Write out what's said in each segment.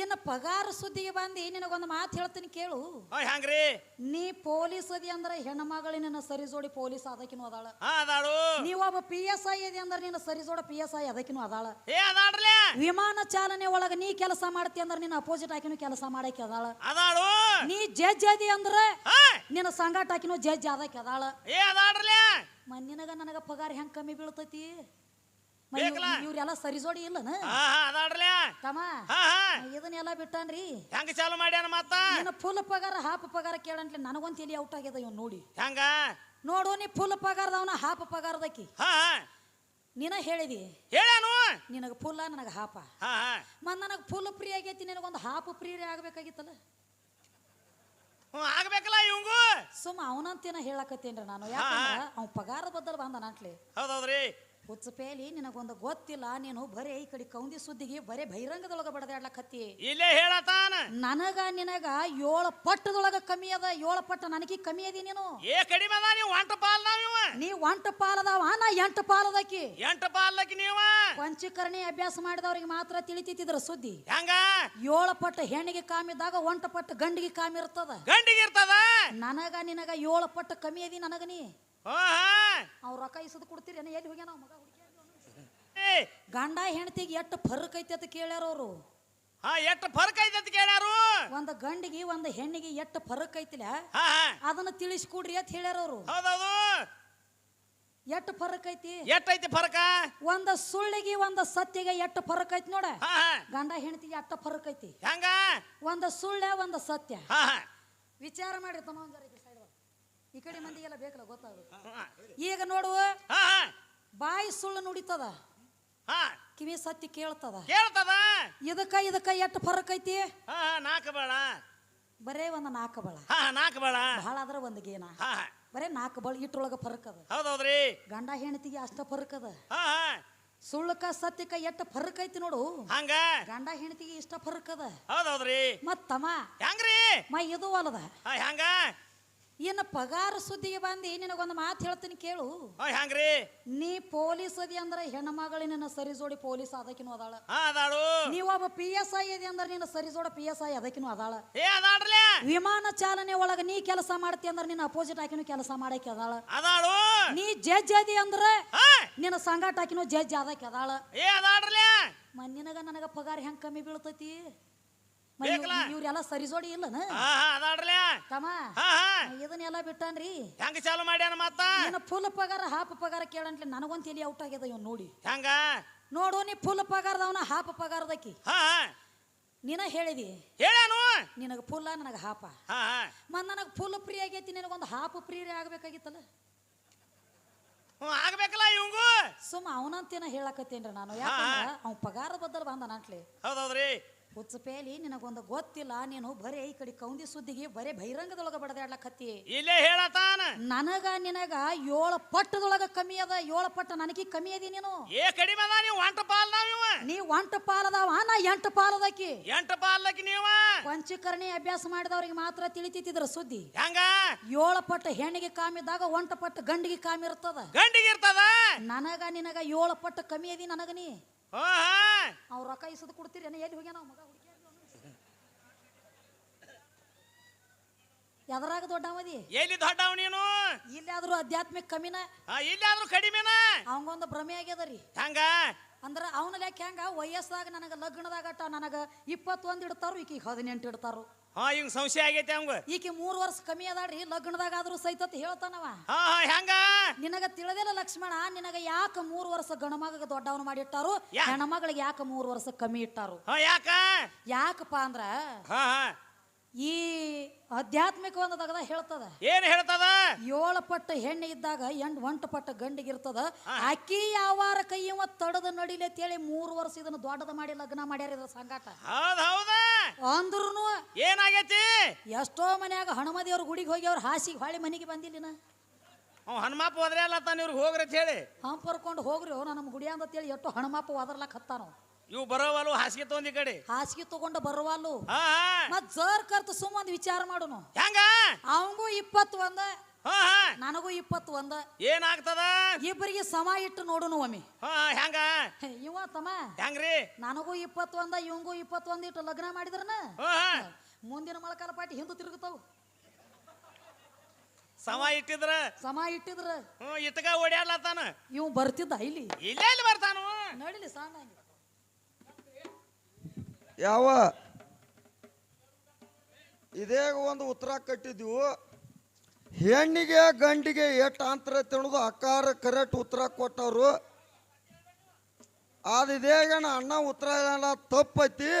ಇನ್ನು ಪಗಾರ ಸುದ್ದಿಗೆ ಬಂದು ನಿನಗೊಂದು ಮಾತು ಹೇಳ್ತೀನಿ ಕೇಳು. ಹಾ ಹೆಂಗ್ರಿ? ನೀ ಪೊಲೀಸ್ ಅದಿ ಅಂದ್ರೆ ಸರಿ ಜೋಡಿ ಪೊಲೀಸ್ ಅದಕ್ಕಿನೂ ಅದಾಳ. ಅದಾಳು. ನೀವೊಬ್ಬ ಪಿ ಎಸ್ ಐ ಇದೆ ಅಂದ್ರೆ ನಿನ್ನ ಸರಿಜೋಡ ಪಿ ಎಸ್ ಐ ಅದಕ್ಕಿನೂ ಅದಾಳ. ಏ ಅದಾಡ್ಲೆ ವಿಮಾನ ಚಾಲನೆ ಒಳಗ ನೀ ಕೆಲಸ ಮಾಡ್ತಿ ಅಂದ್ರೆ ನಿನ್ನ ಅಪೋಸಿಟ್ ಹಾಕಿನೂ ಕೆಲಸ ಮಾಡಕ್ಕೆ ಅದಾಳ. ಅದಾಳು. ನೀ ಜಡ್ಜ್ ಅದಿ ಅಂದ್ರೆ ನಿನ್ನ ಸಂಗಾಟ ಹಾಕಿನೂ ಜಡ್ಜ್ ಅದಕ್ಕೆ ಅದಾಳ. ಏ ಮನ್ನಿನಗ ನನಗ ಪಗಾರ ಹೆಂಗ್ ಕಮ್ಮಿ ಬೀಳ್ತೈತಿ? ಇವ್ರೆಲ್ಲ ಸರಿಸೋಡಿ ಇಲ್ಲನ? ಅದಾಡ್ಲೆ? ತಮ್ಮ ಇದನ್ನೆಲ್ಲ ಬಿಟ್ಟಾನ್ರಿ. ಹೆಂಗ ಚಾಲು ಮಾಡ್ಯಾನ ಮತ್ತ? ಫುಲ್ ಪಗಾರ ಹಾಫ್ ಪಗಾರ ಕೇಳಂಟ್ಲಿ ನನಗೊಂದು ತಲಿ ಔಟ್ ಆಗ್ಯದ ಇವ್ ನೋಡಿ. ಹೆಂಗ? ನೋಡು ನೀ ಫುಲ್ ಪಗಾರದವನ ಹಾಫ್ ಪಗಾರದಕ್ಕಿ ನೀನ ಹೇಳಿದಿ? ಹೇಳ್ಯಾನು? ನಿನಗೆ ಫುಲ್ಲ ನನಗೆ ಹಾಪ. ಮತ್ ನನಗೆ ಫುಲ್ ಫ್ರೀ ಆಗೈತಿ ನಿನಗೊಂದು ಹಾಫ್ ಫ್ರೀ ಆಗ್ಬೇಕಾಗಿತ್ತಲ್ಲ? ಆಗ್ಬೇಕಲ್ಲ ಇವಂಗು? ಸುಮ್ಮ ಅವನಂತೇನ ಹೇಳಕತ್ತೇನ್ರಿ ನಾನು. ಯಾಕಂದ್ರ ಅವ್ನ ಪಗಾರದ ಬದ್ದಲ್ ಬಂದ ನಾಟ್ಲಿ ಹೌದೌದ್ರಿ. ಹುಚ್ಚಪೇಲಿ ನಿನಗೊಂದು ಗೊತ್ತಿಲ್ಲ ನೀನು ಬರೇ ಈ ಕಡೆ ಕೌಂದಿ ಸುದ್ದಿಗೆ ಬರೇ ಬಹಿರಂಗದೊಳಗ ಬಡದಾಡ್ಲಕತ್ತಿ. ಇಲ್ಲೇ ಹೇಳತಾನ. ನನಗ ನಿನಗ ಏಳು ಪಟ್ಟದೊಳಗ ಕಮ್ಮಿ ಅದ ಏಳು ಪಟ್ಟ ನನಗೆ ಕಮ್ಮಿ ಅದಿ ನೀನು. ಏ ಕಡಿಮೆ ಅದ ನೀವು ಒಂಟ ಪಾಲ್ ನೀ ಒಂಟ ಪಾಲದವ ನಾ ಎಂಟು ಪಾಲದಕ್ಕಿ ಎಂಟ ಪಾಲ್ಲಕಿ ನೀವ. ಪಂಚಕರ್ಣಿ ಅಭ್ಯಾಸ ಮಾಡಿದವ್ರಿಗೆ ಮಾತ್ರ ತಿಳಿತಿದ್ರ ಸುದ್ದಿ. ಹೆಂಗ? ಏಳು ಪಟ್ಟ ಹೆಣ್ಣಿಗೆ ಕಾಮಿದಾಗ ಒಂಟ ಪಟ್ಟ ಗಂಡಿಗೆ ಕಾಮಿರ್ತದ ಗಂಡಿಗೆ ಇರ್ತದ? ನನಗ ನಿನಗ ಏಳು ಪಟ್ಟ ಕಮ್ಮಿ ಅದಿ ನನಗ ನೀ. ಹಾ ಹಾ ಅವ್ರ ರೊಕ್ಕ ಇಸದ್ ಕೊಡ್ತೀರಿ ಎಲ್ಲಿ ಹೋಗ್ಯಾನ ಮಗ? ಏ, ಗಂಡ ಹೆಂಡತಿಗೆ ಎಷ್ಟು ಫರ್ಕ್ ಐತಿ ಅಂತ ಕೇಳ್ಯಾರ ಅವರು. ಹಾ ಎಷ್ಟು ಫರ್ಕ್ ಐತಿ ಅಂತ ಕೇಳ್ಯಾರು? ಒಂದ್ ಗಂಡಿಗೆ ಒಂದ್ ಹೆಣ್ಣಿಗೆ ಎಷ್ಟು ಫರ್ಕ್ ಐತಿಲ್ಲ? ಹಾ ಹಾ. ಅದನ್ನ ತಿಳಿಸ್ಕೊಡ್ರಿ ಅಂತ ಹೇಳ್ಯಾರ ಅವರು. ಹೌದೌದು. ಎಷ್ಟು ಫರಕ್ ಐತಿ? ಎಷ್ಟೈತಿ ಫರಕ? ಒಂದ ಸುಳ್ಳಿಗೆ ಒಂದ ಸತ್ಯಗೆ ಎಷ್ಟು ಫರಕ್ ಐತಿ ನೋಡ. ಹಾ ಹಾ. ಗಂಡ ಹೆಂಡತಿಗೆ ಎಷ್ಟು ಫರಕ್ ಐತಿ? ಹೆಂಗ? ಒಂದ ಸುಳ್ಳ ಒಂದ ಸತ್ಯ. ಹಾ ಹಾ. ವಿಚಾರ ಮಾಡಿ ತಮ್ಮ ಈ ಕಡೆ ಮಂದಿ ಎಲ್ಲ ಮಂದಿಗೆಲ್ಲ ಬೇಕಲ್ಲ ಗೊತ್ತಾಗುತ್ತೆ ಈಗ ನೋಡು ಹಾ ಹಾ. ಬಾಯಿ ಸುಳ್ಳು ನುಡಿತದ. ಕಿವಿ ಸತ್ಯ ಕೇಳ್ತದ. ಕೇಳ್ತದ? ಇದಕ್ಕ ಇದಕ್ಕ ಎಷ್ಟು ಫರಕ್ ಐತಿ? ನಾಲ್ಕು ಬೇಡ ಬರೇ ಒಂದು ನಾಲ್ಕು ಬಳ. ಬಳ ನಾಲ್ಕು ಬೇಡ ಬಹಳ ಆದ್ರ ಒಂದ್ ಗೇನ. ಬರೇ ನಾಲ್ಕು ಬಳ ಇಟ್ಟೊಳಗ ಫರಕ್ ಅದ. ಹೌದೌದ್ರಿ. ಗಂಡ ಹೆಣತಿಗೆ ಅಷ್ಟ ಫರಕ್ ಅದ. ಸುಳ್ಳಕ ಸತ್ಯಕ ಎಟ್ಟ ಸತ್ಯಕ್ಕ ಎಷ್ಟು ಫರಕ್ ಐತಿ ನೋಡು. ಹಂಗ? ಗಂಡ ಹೆಣತಿಗೆ ಇಷ್ಟ ಫರಕ್ ಅದ. ಹೌದೌದ್ರಿ. ಮತ್ತಮ್ಮ ಹೆಂಗ್ರಿ? ಮೈ ಇದು ಅಲ್ಲದ ಹೆಂಗ? ಇನ್ನು ಪಗಾರ ಸುದ್ದಿಗೆ ಬಂದು ನಿನಗೊಂದು ಮಾತು ಹೇಳ್ತೀನಿ ಕೇಳು. ಹೆಂಗ್ರಿ. ನೀ ಪೊಲೀಸ್ ಅದಿ ಅಂದ್ರೆ ಸರಿ ಜೋಡಿ ಪೊಲೀಸ್ ಅದಕ್ಕಿನ ಅದಾಳ. ಅದಾಳು. ನೀವೊಬ್ಬ ಪಿ ಎಸ್ ಐ ಇದೆ ಅಂದ್ರೆ ನಿನ್ನ ಸರಿಜೋಡ ಪಿ ಎಸ್ ಐ ಅದಕ್ಕಿನ ಅದಾಳ. ವಿಮಾನ ಚಾಲನೆ ಒಳಗ ನೀ ಕೆಲಸ ಮಾಡ್ತಿ ಅಂದ್ರೆ ನಿನ್ನ ಅಪೋಸಿಟ್ ಹಾಕಿನೂ ಕೆಲಸ ಮಾಡಕ್ಕೆ ಅದಾಳ. ಅದಾಳು. ನೀ ಜಡ್ಜ್ ಅದಿ ಅಂದ್ರೆ ನಿನ್ನ ಸಂಗಾಟ ಹಾಕಿನೂ ಜಡ್ಜ್ ಅದಕ್ಕೆ ಅದಾಳ. ಮನ್ನಿನಗ ನನಗ ಪಗಾರ ಹೆಂಗ್ ಕಮ್ಮಿ ಬೀಳ್ತೈತಿ? ಇವ್ರೆಲ್ಲ ಸರಿಸೋಡಿ ಇಲ್ಲನ? ಹಾ ಹಾ ಅದಾಡ್ರಲೆ? ತಮ್ಮ ಇದನ್ನೆಲ್ಲ ಬಿಟ್ಟಾನ್ರಿ. ಹೆಂಗ ಚಾಲು ಮಾಡ್ಯಾನ ಮತ್ತ? ಫುಲ್ ಪಗಾರ ಹಾಫ್ ಪಗಾರ ಕೇಳಂಟ್ಲಿ ನನಗೊಂದು ತಲಿ ಔಟ್ ಆಗ್ಯದ ಇವ್ ನೋಡಿ. ಹೆಂಗ? ನೋಡು ನೀ ಫುಲ್ ಪಗಾರದವನ ಹಾಫ್ ಪಗಾರದಕ್ಕಿ ನೀನ ಹೇಳಿದಿ? ಹೇಳ್ಯಾನು? ನಿನಗ ಫುಲ್ಲ ನನಗೆ ಹಾಪ. ಹಾ ಹಾ. ಮತ್ ನನಗ ಫುಲ್ ಫ್ರೀ ಆಗೈತಿ ನಿನಗೊಂದು ಹಾಫ್ ಫ್ರೀ ಆಗ್ಬೇಕಾಗಿತ್ತಲ್ಲ? ಆಗ್ಬೇಕಲ್ಲ ಇವಂಗು? ಸುಮ್ಮ ಅವನಂತೇನ ಹೇಳಕತ್ತೇನ್ರಿ ನಾನು. ಯಾಕಂದ್ರ ಅವ್ನ ಪಗಾರ ಬದ್ದಲ್ ಬಂದ ನಾಟ್ಲಿ ಹೌದೌದ್ರಿ. ಹುಚ್ಚಪೇಲಿ ನಿನಗೊಂದು ಗೊತ್ತಿಲ್ಲ ನೀನು ಬರೇ ಈ ಕಡೆ ಕೌಂದಿ ಸುದ್ದಿಗೆ ಬರೇ ಬಹಿರಂಗದೊಳಗ ಬಡದಾಡ್ಲಕತ್ತಿ. ಇಲ್ಲೇ ಹೇಳತಾನ. ನನಗ ನಿನಗ ಏಳು ಪಟ್ಟದೊಳಗ ಕಮ್ಮಿ ಅದ ಏಳು ಪಟ್ಟ ನನಗೆ ಕಮ್ಮಿ ಅದಿ ನೀನು. ಏ ಕಡಿಮೆ ಅದ ನೀವು ಒಂಟ ಪಾಲ್ ನೀ ಒಂಟ ಪಾಲದವ ನಾ ಎಂಟು ಪಾಲದಕ್ಕಿ ಎಂಟ ಪಾಲ್ಲಕಿ ನೀವ. ಪಂಚಕರ್ಣಿ ಅಭ್ಯಾಸ ಮಾಡಿದವ್ರಿಗೆ ಮಾತ್ರ ತಿಳಿತಿದ್ರ ಸುದ್ದಿ. ಹೆಂಗ? ಏಳು ಪಟ್ಟ ಹೆಣ್ಣಿಗೆ ಕಾಮಿದ್ದಾಗ ಒಂಟ ಪಟ್ಟ ಗಂಡಿಗೆ ಕಾಮಿರ್ತದ ಗಂಡಿಗೆ ಇರ್ತದ? ನನಗ ನಿನಗ ಏಳು ಪಟ್ಟ ಕಮ್ಮಿ ಅದಿ ನನಗ ನೀ. ಅವ್ರ ರೊಕ್ಕ ಇಸದ್ ಕೊಡ್ತೀರಿ ಎಲ್ಲಿ ಹೋಗ್ಯಾನ ಮಗ ಹುಡ್ಕ್ಯಾನ ಎದರಾಗ ದೊಡ್ಡವದಿ? ಎಲ್ಲಿ ದೊಡ್ಡವ ನೀನು? ಇಲ್ಲಾದ್ರೂ ಆಧ್ಯಾತ್ಮಿಕ ಕಮ್ಮಿನ ಹಾ ಇಲ್ಲಾದ್ರೂ ಕಡಿಮೆನ? ಅವಂಗೊಂದು ಭ್ರಮೆ ಆಗ್ಯದ ಹಂಗ? ಅಂದ್ರ ಅವನ ಲೆಕ್ಕ ಹೆಂಗ? ವಯಸ್ಸಾಗ ನನಗ ಲಗ್ನದಾಗ ನನಗ ಇಪ್ಪತ್ತೊಂದು ಇಡ್ತಾರು ಈಕಿ ಹದಿನೆಂಟು ಇಡ್ತಾರು. ಹಾ ಹಿಂಗ್ ಸಂಶಯ ಆಗೈತೆ ಅವಂಗ. ಈಕಿ ಮೂರು ವರ್ಷ ಕಮ್ಮಿ ಅದಾಡ್ರಿ ಲಗ್ನದಾಗ ಆದ್ರೂ ಸೈತತ್ ಹೇಳ್ತಾನವ. ಹಾ ಹಾ ಹೆಂಗ? ನಿನಗ ತಿಳಿದಿಲ್ಲ ಲಕ್ಷ್ಮಣ ನಿನಗ ಯಾಕ ಮೂರು ವರ್ಷ ಗಣಮಗ ದೊಡ್ಡವನು ಮಾಡಿಟ್ಟಾರು ಯಾ- ಹೆಣ್ಮಗಳಿಗೆ ಯಾಕ ಮೂರು ವರ್ಷ ಕಮ್ಮಿ ಇಟ್ಟಾರು? ಹಾ ಯಾಕ? ಯಾಕಪ್ಪ ಅಂದ್ರ ಹಾ ಹಾ. ಈ ಆಧ್ಯಾತ್ಮಿಕ ಒಂದು ತಗದ ಹೇಳ್ತದ. ಏನ್ ಹೇಳ್ತದ? ಏಳು ಪಟ್ಟ ಹೆಣ್ಣು ಇದ್ದಾಗ ಎಂಟು ಒಂಟು ಪಟ್ಟ ಗಂಡಿಗಿರ್ತದ ಅಕ್ಕಿ ಯಾವಾರ ಕೈಯವ ತಡದ ನಡಿಲೆ ಅಂತೇಳಿ ಮೂರು ವರ್ಷ ಇದನ್ನ ದೊಡ್ಡದ ಮಾಡಿ ಲಗ್ನ ಮಾಡ್ಯಾರ ಇದ್ರ ಸಂಗಾಟ. ಹೌದ್ ಹೌದ. ಅಂದ್ರೂ ಏನಾಗೈತಿ? ಎಷ್ಟೋ ಮನ್ಯಾಗ ಹನುಮದೇವ್ರ ಗುಡಿಗೆ ಹೋಗಿ ಅವ್ರ ಹಾಸಿಗೆ ಹೊಳಿ ಮನೆಗೆ ಬಂದಿಲ್ಲಿನ. ಅವ್ ಹನುಮಪ್ಪ ಹೋದ್ರೆ ಅಲ್ಲ ತಾನ ಇವ್ರಿಗೆ ಹೋಗ್ರಿ ಅಂತ ಹೇಳಿ. ಹಂಪರ್ಕೊಂಡು ಹೋಗ್ರಿ ಅವ್ರು ನಮ್ಮ ಗುಡಿ ಅಂತೇಳಿ ಎಷ್ಟು ಹನುಮಾಪ ಒದರ್ಲಕ್ ಹತ್ತಾನ ಇವ್ ಬರೋವಲ್ಲು ಹಾಸಿಗೆ ತಗೊಂಡಿ ಈ ಕಡೆ. ಹಾಸಿಗೆ ತಗೊಂಡ ಬರುವಲ್ಲು. ಹಾ ಹಾ. ಮತ್ ಜರ್ ಕರ್ತ ಸುಮ್ಮಂದ ಒಂದ್ ವಿಚಾರ ಮಾಡುನು. ಹೆಂಗ? ಅವಂಗೂ ಇಪ್ಪತ್ತು ಒಂದ. ಹಾ ಹಾ. ನನಗೂ ಇಪ್ಪತ್ತು ಒಂದ. ಏನಾಗ್ತದ? ಇಬ್ಬರಿಗೆ ಸಮ ಇಟ್ಟು ನೋಡುನು ಒಮ್ಮೆ. ಹಾ ಹೆಂಗ? ಹೇ, ಇವ ತಮ್ಮ. ಹೆಂಗ್ರಿ? ನನಗೂ ಇಪ್ಪತ್ತೊಂದ ಇವಂಗೂ ಇಪ್ಪತ್ತೊಂದು ಇಟ್ಟು ಲಗ್ನ ಮಾಡಿದ್ರನ? ಹಾ ಹಾ. ಮುಂದಿನ ಮಳಕಾಲ ಪಾಟಿ ಹಿಂದೆ ತಿರುಗುತ್ತಾವ ಸಮ ಇಟ್ಟಿದ್ರ? ಸಮ ಇಟ್ಟಿದ್ರ. ಹ್ಞೂ ಇಟ್ಕ ಓಡ್ಯಾಡ್ಲತ್ತಾನ ಇವ್ ಬರ್ತಿದ್ದ ಇಲ್ಲಿ. ಇಲ್ಲೇ ಇಲ್ಲಿ ಬರ್ತಾನು? ನಡಿಲಿ ಸಣ್ಣ. ಯಾವ? ಇದೇ ಒಂದು ಉತ್ತರ ಕಟ್ಟಿದ್ವು ಹೆಣ್ಣಿಗೆ ಗಂಡಿಗೆ ಎಷ್ಟು ಅಂತರ ತಿನ್ನೋದು ಅಕ್ಕಾರ ಕರೆಕ್ಟ್ ಉತ್ತರ ಕೊಟ್ಟವ್ರು. ಆದ ಇದೇಗನ ಅಣ್ಣ ಉತ್ತರ ಏನ ತಪ್ಪೈತಿ.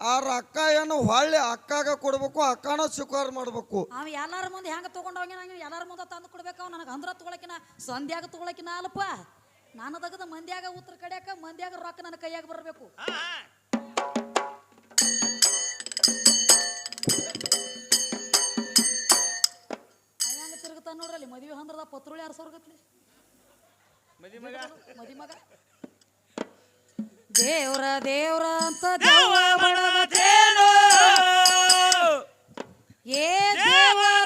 ಆರ ರೊಕ್ಕ ಏನು ಹೊಳ್ಳಿ ಅಕ್ಕಾಗ ಕೊಡ್ಬೇಕು ಅಕ್ಕನ ಸ್ವೀಕಾರ ಮಾಡ್ಬೇಕು. ಅವ ಎಲ್ಲಾರ ಮುಂದೆ ಹೆಂಗ ತಗೊಂಡ್ ಹೋಗಿ ಎಲ್ಲಾರ ಮುಂದೆ ತಂದು ಕೊಡ್ಬೇಕು. ಅವ ನನಗೆ ಅಂದ್ರ ತಗೊಳಕಿನ ಸಂಧ್ಯಾಗ ತಗೊಳಕಿನ ಅಲ್ಪ. ನಾನು ತಗದ ಮಂದ್ಯಾಗ ಉತ್ತರ ಕಡೆಯಕ ಮಂದ್ಯಾಗ ರೊಕ್ಕ ನನ್ನ ಕೈಯಾಗ ಬರಬೇಕು. ಹೆಂಗ ತಿರುಗುತ್ತಾನ ನೋಡ್ರಲ್ಲಿ ಮದುವೆ ಹಂದ್ರದ ಪತ್ರುಳಿ ಯಾರು ಸೊರ್ಗತ್ಲಿ ಮದಿ ಮಗ? ಮದಿ ಮಗ? ದೇವ್ರ ದೇವ್ರ ಅಂತ ದೇವ ತೇನು ಏ ದೇವರ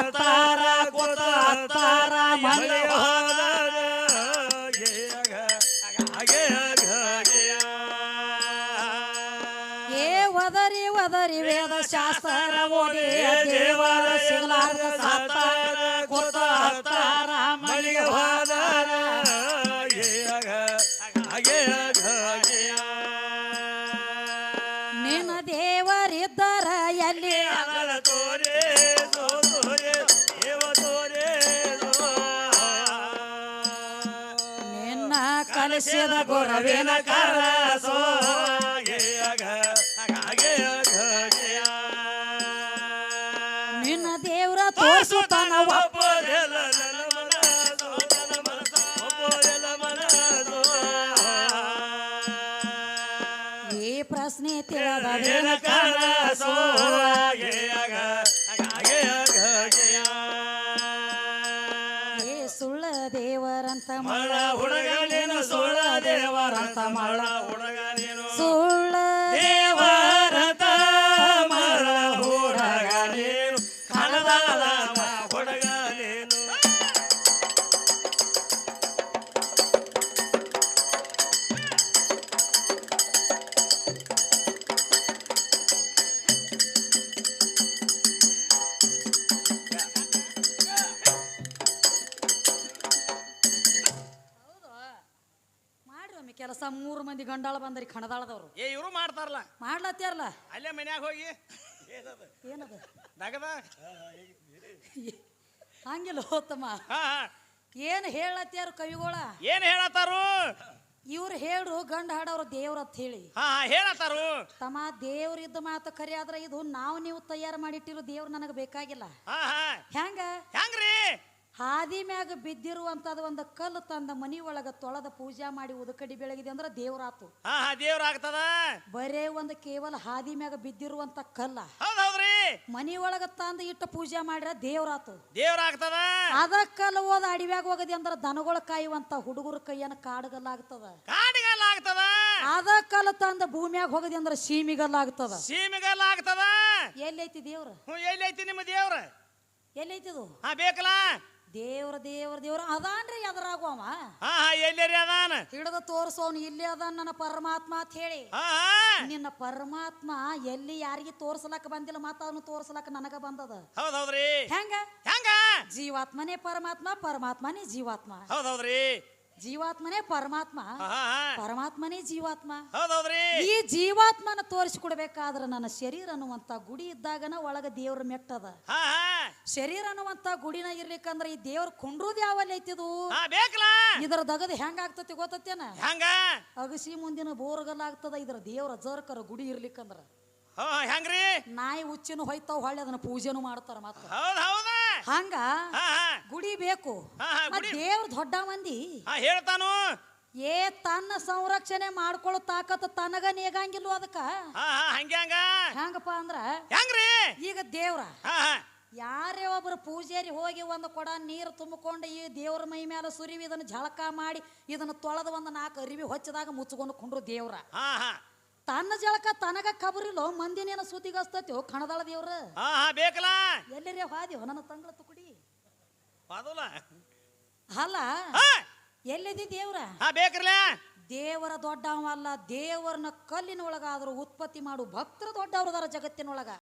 ಸಿಗಲಾರ್ದ ಸಾತ್ತಾರ ಅತ್ತಾರ ಮನೆ ಏ ಒದರಿ ಒದರಿ ವೇದ ಶಾಸ್ತ್ರ ಓದಿ ದೇವರ ಸಿಗಲಾರ್ದ ಸಾತಾರ ಕೂತ ಅತ್ತಾರ ಮನೆಗೆ ಹೋದಾರ ಕಲಿಸಿದ ಕೊರವೇನ ಕರಸೋ. ನಿನ್ನ ದೇವ್ರ ತೋರಿಸುತ್ತಾನ ಒಬ್ಬ ಈ ಪ್ರಶ್ನೆ ತಿಳಿದ ಕೆಲಸ ಮೂರು ಮಂದಿ ಗಂಡಾಳ ಬಂದ್ರಿ ಕಣದಾಳದವ್ರು. ಏ ಇವರು ಮಾಡ್ತಾರಲ್ಲ. ಮಾಡ್ಲತ್ತಾರಲ್ಲ ಅಲ್ಲೇ ಮನ್ಯಾಗ ಹೋಗಿ. ಏನದು? ಏನದ? ನಗದ? ಹಂಗಿಲ್ಲ ಹೋತಮ್ಮ. ಏನ್ ಹೇಳತ್ತಾರು ಕವಿಗೋಳ? ಏನ್ ಹೇಳತ್ತಾರು? ಇವ್ರು ಹೇಳ್ರು ಗಂಡ ಹಾಡವ್ರ ದೇವ್ರ ಅಂತ ಹೇಳಿ. ಹೇಳತ್ತಾರು. ತಮ್ಮ ದೇವ್ರಿದ್ದ ಮಾತು ಕರಿ ಆದ್ರೆ ಇದು ನಾವು ನೀವು ತಯಾರು ಮಾಡಿಟ್ಟಿರೋ ದೇವ್ರು ನನಗೆ ಬೇಕಾಗಿಲ್ಲ. ಹೆಂಗ? ಹೆಂಗ್ರಿ? ಹಾದಿ ಮ್ಯಾಗ ಬಿದ್ದಿರುವಂತದ ಒಂದು ಕಲ್ಲು ತಂದ ಮನಿ ಒಳಗ ತೊಳೆದ ಪೂಜಾ ಮಾಡಿ ಉದಕಡಿ ಬೆಳಗಿದೆ ಅಂದ್ರೆ ದೇವರಾತು. ಹಾ ಹಾ ದೇವ್ರ ಆಗ್ತದ? ಬರೇ ಒಂದು ಕೇವಲ ಹಾದಿ ಮ್ಯಾಗ ಬಿದ್ದಿರುವಂತ ಕಲ್ಲ. ಹೌದ್ ಹೌದ್ರಿ ಮನಿ ಒಳಗ ತಂದ ಇಟ್ಟ ಪೂಜೆ ಮಾಡಿರ ದೇವ್ರಾತು. ದೇವ್ರ ಆಗ್ತದ? ಅದ ಕಲ್ಲು ಹೋದ ಅಡಿವ್ಯಾಗ ಹೋಗದಿ ಅಂದ್ರೆ ದನಗಳ ಕಾಯುವಂತ ಹುಡುಗರ ಕೈಯನ್ನ ಕಾಡಗಲ್ಲಾಗ್ತದ. ಕಾಡಿಗಲ್ಲ ಆಗ್ತದ ಅದ ಕಲ್ಲು ತಂದ ಭೂಮಿಯಾಗ ಹೋಗದಿ ಅಂದ್ರೆ ಸೀಮಿಗಲ್ಲಾಗ್ತದ. ಸೀಮಿಗಲ್ಲಾಗ್ತದ? ಎಲ್ಲೈತಿ ದೇವ್ರ? ಹ್ಞೂ ಎಲ್ಲೈತಿ ನಿಮ್ಮ ದೇವ್ರ? ಎಲ್ಲೈತಿ ಇದು ಹಾ ಬೇಕಲ್ಲ? ದೇವ್ರ ದೇವ್ರ ದೇವ್ರ ಅದಾನ್ರಿ ಎದರಾಗು ಅವ. ಹಾ ಹಾ ಎಲ್ಲೇರಿ ಅದಾನ? ಹಿಡಿದು ತೋರ್ಸೋನು ಇಲ್ಲಿ ಅದಾನ ನನ್ನ ಪರಮಾತ್ಮ ಅಂತ ಹೇಳಿ. ಹಾ ಹಾ. ನಿನ್ನ ಪರಮಾತ್ಮ ಎಲ್ಲಿ ಯಾರಿಗೆ ತೋರ್ಸಲಕ್ಕ ಬಂದಿಲ್ಲ ಮತ್ತ ಅವನು ತೋರ್ಸಲಕ್ಕ ನನಗ ಬಂದದ. ಹೌದ್ ಹೌದ್ರಿ. ಹೆಂಗ? ಹೆಂಗ? ಜೀವಾತ್ಮನೇ ಪರಮಾತ್ಮ ಪರಮಾತ್ಮನೇ ಜೀವಾತ್ಮ. ಹೌದ್ ಹೌದ್ರಿ. ಜೀವಾತ್ಮನೇ ಪರಮಾತ್ಮ. ಪರಮಾತ್ಮನೇ ಜೀವಾತ್ಮ. ಈ ಜೀವಾತ್ಮನ ತೋರಿಸಿಕೊಡ್ಬೇಕಾದ್ರ ನನ್ನ ಶರೀರ ಅನ್ನುವಂತ ಗುಡಿ ಇದ್ದಾಗನ ಒಳಗ ದೇವ್ರ ಮೆಟ್ಟದ. ಶರೀರ ಅನ್ನುವಂತ ಗುಡಿನ ಇರ್ಲಿಕ್ಕಂದ್ರ ಈ ದೇವ್ರ ಕೊಂಡ್ರೂದ್ ಯಾವಲ್ಲಿ ಐತಿದು? ಇದರ ದಗದ ಹೆಂಗ ಆಗ್ತತಿ ಗೊತ್ತೇನ ಹೆಂಗ? ಅಗಸಿ ಮುಂದಿನ ಬೋರ್ಗಲ್ ಆಗ್ತದ ಇದ್ರ ದೇವ್ರ ಜರ್ಕರ ಗುಡಿ ಇರ್ಲಿಕ್ಕಂದ್ರ. ಹೆಂಗ್ರಿ? ನಾಯಿ ಉಚ್ಚಿನ ಹೋಯ್ತಾವ ಹೊಳ್ಳಿ ಅದನ್ನ ಪೂಜೆನು ಮಾಡ್ತಾರ ಮಾತ್ರ ಹೌದ್ ಹೌದ. ಹಂಗ ಹಾ. ಗುಡಿ ಬೇಕು. ಹಾ, ಹಾ, ಗುಡಿ. ದೇವ್ರ ದೊಡ್ಡ ಮಂದಿ. ಹಾ ಹೇಳ್ತಾನು. ಏ ತನ್ನ ಸಂರಕ್ಷಣೆ ಮಾಡ್ಕೊಳ್ಳೋ ತಾಕತ್ ತನಗ ನೇಗಂಗಿಲ್ವ ಅದಕ್ಕ? ಹಾ ಹಾ ಹಂಗೆ ಹಂಗ. ಹೆಂಗಪ್ಪ ಅಂದ್ರ? ಹೆಂಗ್ರಿ? ಈಗ ದೇವ್ರ. ಹಾ ಹಾ. ಯಾರೇ ಒಬ್ರು ಪೂಜಾರಿ ಹೋಗಿ ಒಂದು ಕೊಡ ನೀರು ತುಂಬಿಕೊಂಡು ಈ ದೇವ್ರ ಮೈ ಮೇಲೆ ಸುರಿವಿ ಇದನ್ನ ಝಳಕ ಮಾಡಿ ಇದನ್ನ ತೊಳೆದು ಒಂದು ನಾಲ್ಕು ಅರಿವಿ ಹೊಚ್ಚದಾಗ ಮುಚ್ಕೊಂಡು ಕುಂಡ್ರು ದೇವ್ರ. ಹಾ ಹಾ. ತನ್ನ ಜಳಕ ತನಗ ಕಬರಿಲ್ಲ ಮಂದಿನೇನ ಸುದ್ದಿಗಸ್ತೈತಿ ಕಣದಾಳ ದೇವ್ರ. ಹಾ ಹಾ ಬೇಕಲ್ಲ? ಎಲ್ಲರೇ ಹಾದಿ? ನನ್ನ ತಂಗಳ ತುಕುಡಿ. ಅಲ್ಲ ಹಾ! ಎಲ್ಲಿದಿ ದೇವ್ರ? ಹಾ ಬೇಕ್ರಲ್ಲ ದೇವರ ದೊಡ್ಡವಲ್ಲ ದೇವರನ್ನ ಕಲ್ಲಿನೊಳಗಾದ್ರೂ ಉತ್ಪತ್ತಿ ಮಾಡು ಭಕ್ತರ ದೊಡ್ಡವ್ರದಾರ ಜಗತ್ತಿನೊಳಗ.